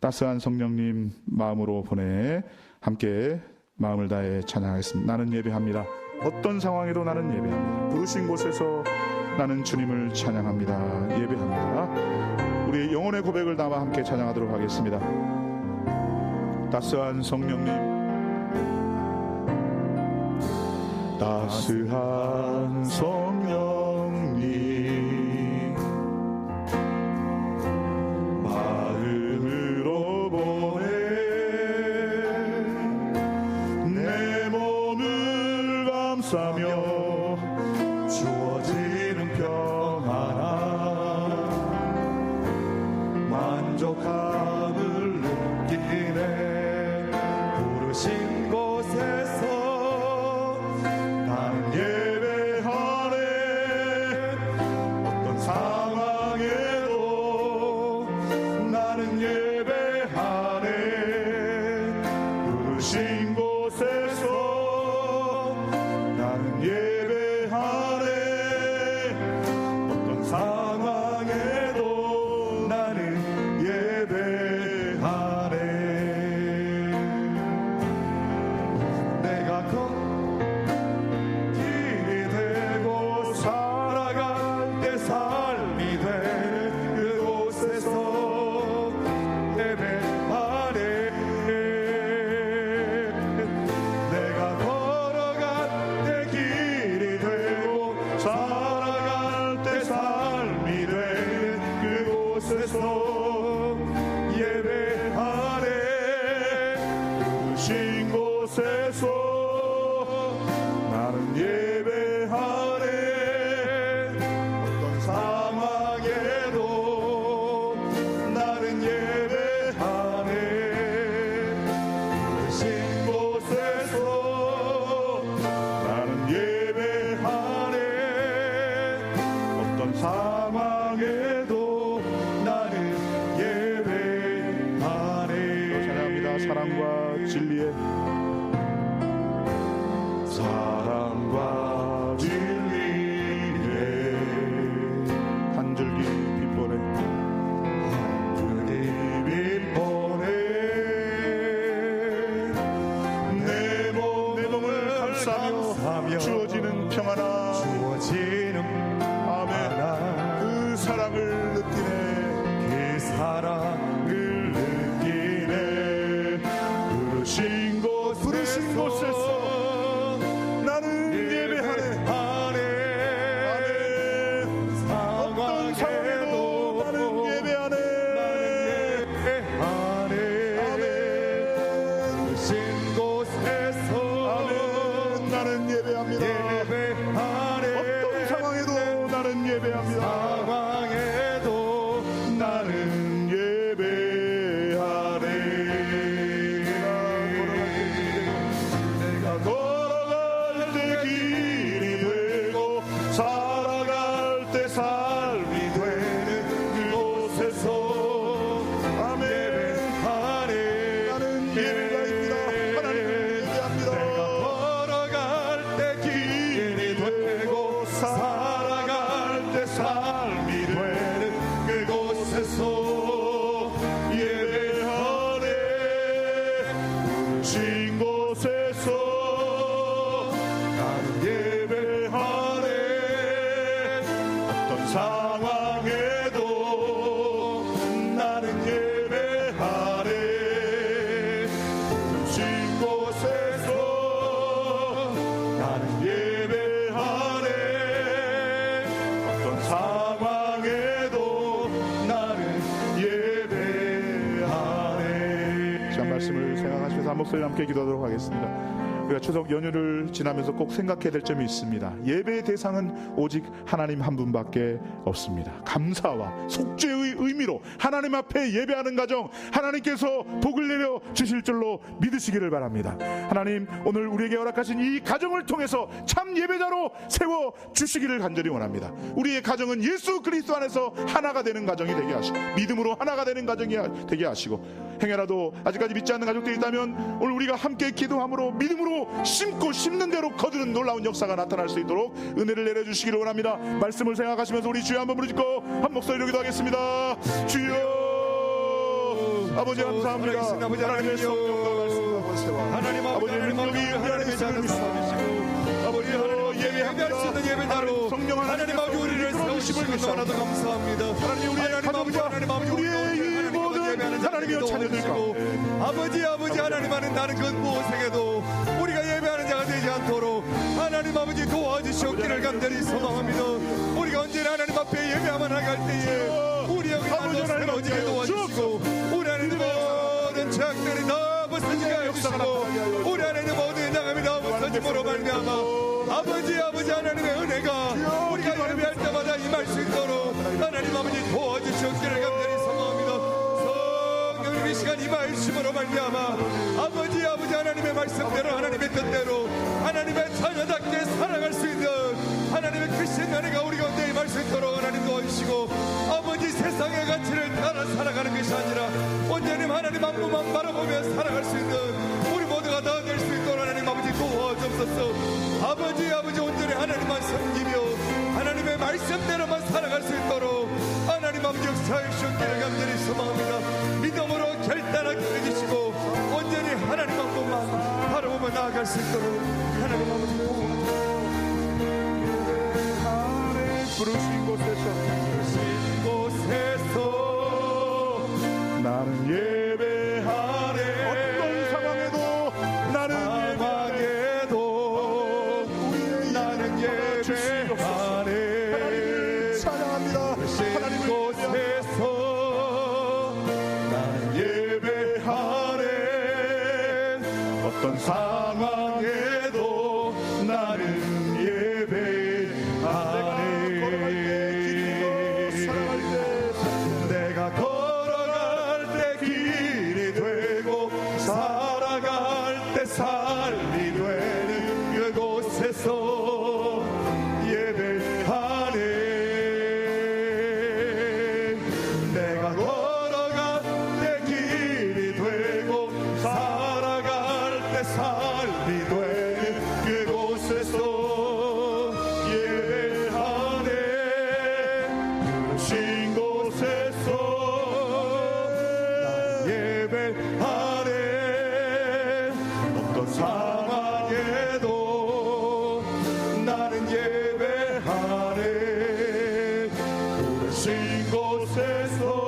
따스한 성령님 마음으로 보내 함께 마음을 다해 찬양하겠습니다. 나는 예배합니다. 어떤 상황에도 나는 예배합니다. 부르신 곳에서 나는 주님을 찬양합니다. 예배합니다. 우리 영혼의 고백을 담아 함께 찬양하도록 하겠습니다. 따스한 성령님, 따스한 성령님, 만족함 예 그사 그곳 말씀을 생각하시면서 한 목소리 함께 기도하도록 하겠습니다. 우리가 추석 연휴를 지나면서 꼭 생각해야 될 점이 있습니다. 예배의 대상은 오직 하나님 한 분밖에 없습니다. 감사와 속죄의 의미로 하나님 앞에 예배하는 가정 하나님께서 복을 내려 주실 줄로 믿으시기를 바랍니다. 하나님 오늘 우리에게 허락하신 이 가정을 통해서 참 예배자로 세워 주시기를 간절히 원합니다. 우리의 가정은 예수 그리스도 안에서 하나가 되는 가정이 되게 하시고 믿음으로 하나가 되는 가정이 되게 하시고 행여라도 아직까지 믿지 않는 가족들이 있다면 오늘 우리가 함께 기도함으로 믿음으로 심고 심는 대로 거두는 놀라운 역사가 나타날 수 있도록 은혜를 내려주시기를 원합니다 말씀을 생각하시면서 우리 주여 한번 부르짖고 한 목소리로 기도하겠습니다 주여 아버지 감사합니다. 아버지 하나님의. 성령과 말씀과 권세와 하나님 아버지 능력이 하나님의 자녀 아버지 하나님 예배할 수 있는 예배다로 성령 하나님 아버지 우리를 세우심을 너무나도 감사합니다 하나님 우리의 아버지 아버지 하나님 하는 나는 그 무엇에게도 우리가 예배하는 자가 되지 않도록 하나님 아버지 도와주시옵기를 간절히 소망합니다. 우리가 언제나 하나님 앞에 예배하만 할 때에 우리 하나님 새로워지게 아버지 도와주시고 우리 안에 있는 모든 죄악들이 다 벗어지게 해주시고 우리 안에 있는 모든 양함이 다 벗어짐으로 말미암아 아버지 아버지 하나님의 은혜가 우리가 예배할 때마다 임할 수 있도록 하나님 아버지 도와 말미암아 아버지 아버지 하나님의 말씀대로 하나님의 뜻대로 하나님의 자녀답게 살아갈 수 있는 하나님의 크신 은혜가 우리 가운데 임할 수 있도록 하나님 도와주시고 아버지 세상의 가치를 따라 살아가는 것이 아니라 온전히 하나님 한 분만 바라보며 살아갈 수 있는 우리 모두가 다 될 수 있도록 하나님 아버지 도와주옵소서. 아버지 아버지 온전히 하나님만 섬기며 하나님의 말씀대로만 살아갈 수 있도록 나아갈 수 있도록 하나님 아버지 도와주옵소서 부르신 곳에서 곳에서 신 곳에서 예배하네. 어떤 상황에도 나는 예배하네. 신 곳에서